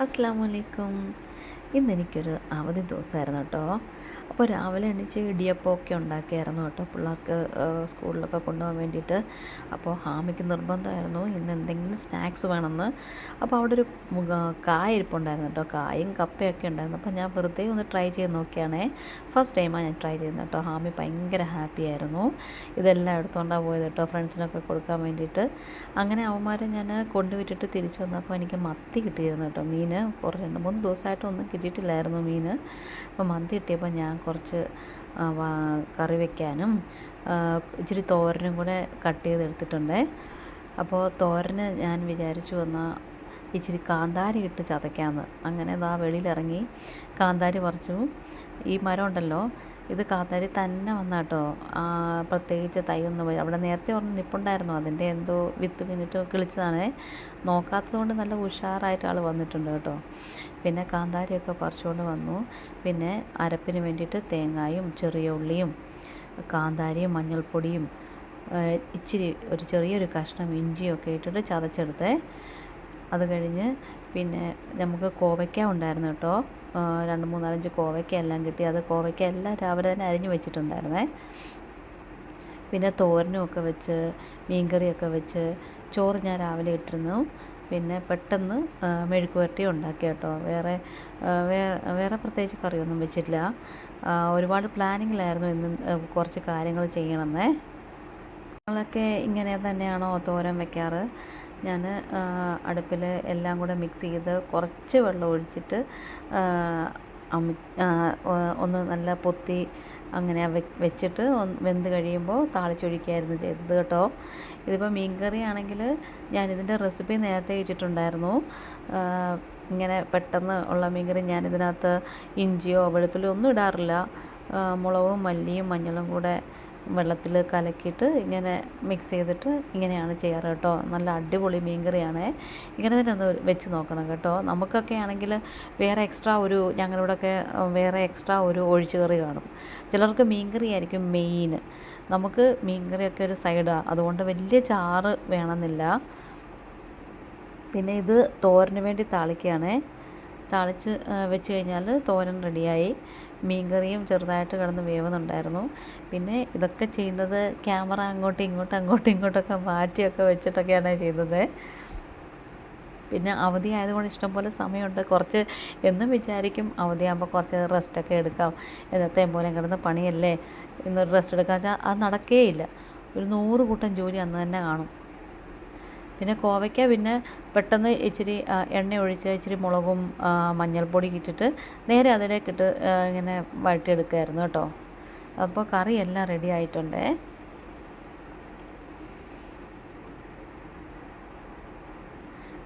അസ്സാം വലൈക്കും ഇന്ന് എനിക്കൊരു അവധി ദിവസമായിരുന്നു കേട്ടോ അപ്പോൾ രാവിലെ എണീച്ച് ഇടിയപ്പമൊക്കെ ഉണ്ടാക്കിയായിരുന്നു കേട്ടോ. പിള്ളേർക്ക് സ്കൂളിലൊക്കെ കൊണ്ടുപോകാൻ വേണ്ടിയിട്ട്. അപ്പോൾ ഹാമിക്ക് നിർബന്ധമായിരുന്നു ഇന്ന് എന്തെങ്കിലും സ്നാക്സ് വേണമെന്ന്. അപ്പോൾ അവിടെ ഒരു കായ ഇരിപ്പുണ്ടായിരുന്നു കേട്ടോ. കായും കപ്പയൊക്കെ ഉണ്ടായിരുന്നു. അപ്പോൾ ഞാൻ വെറുതെ ഒന്ന് ട്രൈ ചെയ്ത് നോക്കിയാണേ. ഫസ്റ്റ് ടൈമാണ് ഞാൻ ട്രൈ ചെയ്യുന്നത് കേട്ടോ. ഹാമി ഭയങ്കര ഹാപ്പി ആയിരുന്നു. ഇതെല്ലാം എടുത്തുകൊണ്ടാണ് പോയത് കേട്ടോ ഫ്രണ്ട്സിനൊക്കെ കൊടുക്കാൻ വേണ്ടിയിട്ട്. അങ്ങനെ അവന്മാരെ ഞാൻ കൊണ്ടുവിട്ടിട്ട് തിരിച്ചു വന്നപ്പോൾ എനിക്ക് മത്തി കിട്ടിയിരുന്നു കേട്ടോ. മീൻ കുറച്ച് രണ്ട് മൂന്ന് ദിവസമായിട്ടൊന്നും കിട്ടിയിട്ടില്ലായിരുന്നു മീൻ. അപ്പോൾ മന്തി കിട്ടിയപ്പോൾ ഞാൻ കുറച്ച് കറി വെക്കാനും ഇച്ചിരി തോരനും കൂടെ കട്ട് ചെയ്തെടുത്തിട്ടുണ്ട്. അപ്പോൾ തോരന് ഞാൻ വിചാരിച്ചു എന്നാൽ ഇച്ചിരി കാന്താരി ഇട്ട് ചതയ്ക്കാമെന്ന് അങ്ങനെ ഇതാ വെളിയിലിറങ്ങി കാന്താരി പറിച്ചു. ഈ മരം ഉണ്ടല്ലോ ഇത് കാന്താരി തന്നെ വന്ന കേട്ടോ പ്രത്യേകിച്ച് തൈയൊന്നും പോയി അവിടെ നേരത്തെ ഒരെണ്ണം നിപ്പുണ്ടായിരുന്നു. അതിന്റെ എന്തോ വിത്ത് പിന്നിട്ട് കിളിച്ചതാണേ. നോക്കാത്തത് കൊണ്ട് നല്ല ഉഷാറായിട്ട് ആൾ വന്നിട്ടുണ്ട് കേട്ടോ. പിന്നെ കാന്താരിയൊക്കെ പറിച്ചുകൊണ്ട് വന്നു. പിന്നെ അരപ്പിന് വേണ്ടിയിട്ട് തേങ്ങായും ചെറിയ ഉള്ളിയും കാന്താരിയും മഞ്ഞൾപ്പൊടിയും ഇച്ചിരി ഒരു ചെറിയൊരു കഷ്ണം ഇഞ്ചിയൊക്കെ ഇട്ടിട്ട് ചതച്ചെടുത്തേ. അത് കഴിഞ്ഞ് പിന്നെ നമുക്ക് കോവയ്ക്ക ഉണ്ടായിരുന്നു കേട്ടോ. രണ്ട് മൂന്നാലഞ്ച് കോവയ്ക്ക എല്ലാം കിട്ടി. അത് കോവയ്ക്ക എല്ലാം രാവിലെ തന്നെ അരിഞ്ഞു വെച്ചിട്ടുണ്ടായിരുന്നേ. പിന്നെ തോരനും ഒക്കെ വെച്ച് മീൻകറിയൊക്കെ വെച്ച് ചോറ് ഞാൻ രാവിലെ ഇട്ടിരുന്നു. പിന്നെ പെട്ടെന്ന് മെഴുക്ക് പുരട്ടി ഉണ്ടാക്കി കേട്ടോ. വേറെ വേറെ പ്രത്യേകിച്ച് കറിയൊന്നും വെച്ചിട്ടില്ല. ഒരുപാട് പ്ലാനിങ്ങിലായിരുന്നു ഇന്ന് കുറച്ച് കാര്യങ്ങൾ ചെയ്യണമെന്നേ. നിങ്ങളൊക്കെ ഇങ്ങനെ തന്നെയാണോ തോരൻ വെക്കാറ്? ഞാൻ അടുപ്പിൽ എല്ലാം കൂടെ മിക്സ് ചെയ്ത് കുറച്ച് വെള്ളം ഒഴിച്ചിട്ട് ഒന്ന് നല്ല പൊത്തി അങ്ങനെ വെച്ചിട്ട് വെന്ത് കഴിയുമ്പോൾ താളിച്ചൊഴിക്കുകയായിരുന്നു ചെയ്തത് കേട്ടോ. ഇതിപ്പോൾ മീൻകറി ആണെങ്കിൽ ഞാനിതിന്റെ റെസിപ്പി നേരത്തെ വെച്ചിട്ടുണ്ടായിരുന്നു. ഇങ്ങനെ പെട്ടെന്ന് ഉള്ള മീൻകറി ഞാനിതിനകത്ത് ഇഞ്ചിയോ വെളുത്തുള്ളിയോ ഒന്നും ഇടാറില്ല. മുളകും മല്ലിയും മഞ്ഞളും കൂടെ വെള്ളത്തിൽ കലക്കിയിട്ട് ഇങ്ങനെ മിക്സ് ചെയ്തിട്ട് ഇങ്ങനെയാണ് ചെയ്യാറ് കേട്ടോ. നല്ല അടിപൊളി മീൻ മീൻകറിയാണ് ഇങ്ങനെ തന്നെ ഒന്ന് വെച്ച് നോക്കണം കേട്ടോ. നമുക്കൊക്കെ ആണെങ്കിൽ വേറെ എക്സ്ട്രാ ഒരു ഞങ്ങളിവിടെയൊക്കെ വേറെ എക്സ്ട്രാ ഒരു ഒഴിച്ചുകറി കാണും. ചിലർക്ക് മീൻകറി ആയിരിക്കും മെയിൻ നമുക്ക് മീൻ കറിയൊക്കെ ഒരു സൈഡാണ് അതുകൊണ്ട് വലിയ ചാറ് വേണമെന്നില്ല. പിന്നെ ഇത് തോരന് വേണ്ടി താളിക്കുകയാണേ. താളിച്ച് വെച്ച് കഴിഞ്ഞാൽ തോരൻ റെഡിയായി. മീൻകറിയും ചെറുതായിട്ട് കിടന്ന് വേവുന്നുണ്ടായിരുന്നു. പിന്നെ ഇതൊക്കെ ചെയ്യുന്നത് ക്യാമറ അങ്ങോട്ടും ഇങ്ങോട്ടും അങ്ങോട്ടും ഇങ്ങോട്ടൊക്കെ മാറ്റിയൊക്കെ വെച്ചിട്ടൊക്കെയാണ് ചെയ്തത്. പിന്നെ അവധി ആയതുകൊണ്ട് ഇഷ്ടംപോലെ സമയമുണ്ട്. കുറച്ച് എന്നും വിചാരിക്കും അവധിയാകുമ്പോൾ കുറച്ച് റെസ്റ്റൊക്കെ എടുക്കാം. എന്നത്തെ പോലെ കിടന്ന് പണിയല്ലേ? ഇന്നൊരു റെസ്റ്റ് എടുക്കാൻ വെച്ചാൽ അത് നടക്കേയില്ല. ഒരു നൂറ് കൂട്ടം ജോലി അന്ന് തന്നെ കാണും. പിന്നെ കോവയ്ക്ക പിന്നെ പെട്ടെന്ന് ഇച്ചിരി എണ്ണ ഒഴിച്ച് ഇച്ചിരി മുളകും മഞ്ഞൾപ്പൊടി ഇട്ടിട്ട് നേരെ അതിലേക്കിട്ട് ഇങ്ങനെ വഴറ്റിയെടുക്കുമായിരുന്നു കേട്ടോ. അപ്പോൾ കറി എല്ലാം റെഡി ആയിട്ടുണ്ടേ.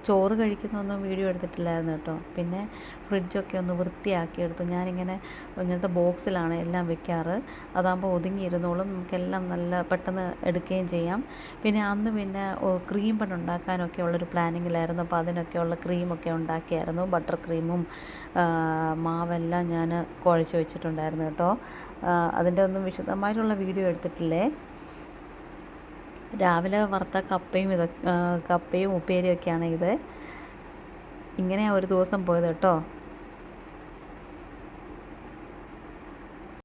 ചോറ് കഴിക്കുന്നൊന്നും വീഡിയോ എടുത്തിട്ടില്ലായിരുന്നു കേട്ടോ. പിന്നെ ഫ്രിഡ്ജൊക്കെ ഒന്ന് വൃത്തിയാക്കിയെടുത്തു ഞാനിങ്ങനെ ഇങ്ങനത്തെ ബോക്സിലാണ് എല്ലാം വെക്കാറ്. അതാകുമ്പോൾ ഒതുങ്ങിയിരുന്നോളും. നമുക്കെല്ലാം നല്ല പെട്ടെന്ന് എടുക്കുകയും ചെയ്യാം. പിന്നെ അന്ന് പിന്നെ ക്രീം പണ്ട് ഉണ്ടാക്കാനൊക്കെ ഉള്ളൊരു പ്ലാനിങ്ങിലായിരുന്നു. അപ്പോൾ അതിനൊക്കെയുള്ള ക്രീമൊക്കെ ഉണ്ടാക്കിയായിരുന്നു. ബട്ടർ ക്രീമും മാവെല്ലാം ഞാൻ കുഴച്ച് വെച്ചിട്ടുണ്ടായിരുന്നു കേട്ടോ. അതിന്റെ ഒന്നും വിശദമായിട്ടുള്ള വീഡിയോ എടുത്തിട്ടില്ലേ? രാവിലെ വറുത്ത കപ്പയും ഇതൊക്കെ കപ്പയും ഉപ്പേരിയൊക്കെയാണ് ഇത്. ഇങ്ങനെ ഒരു ദിവസം പോയത് കേട്ടോ.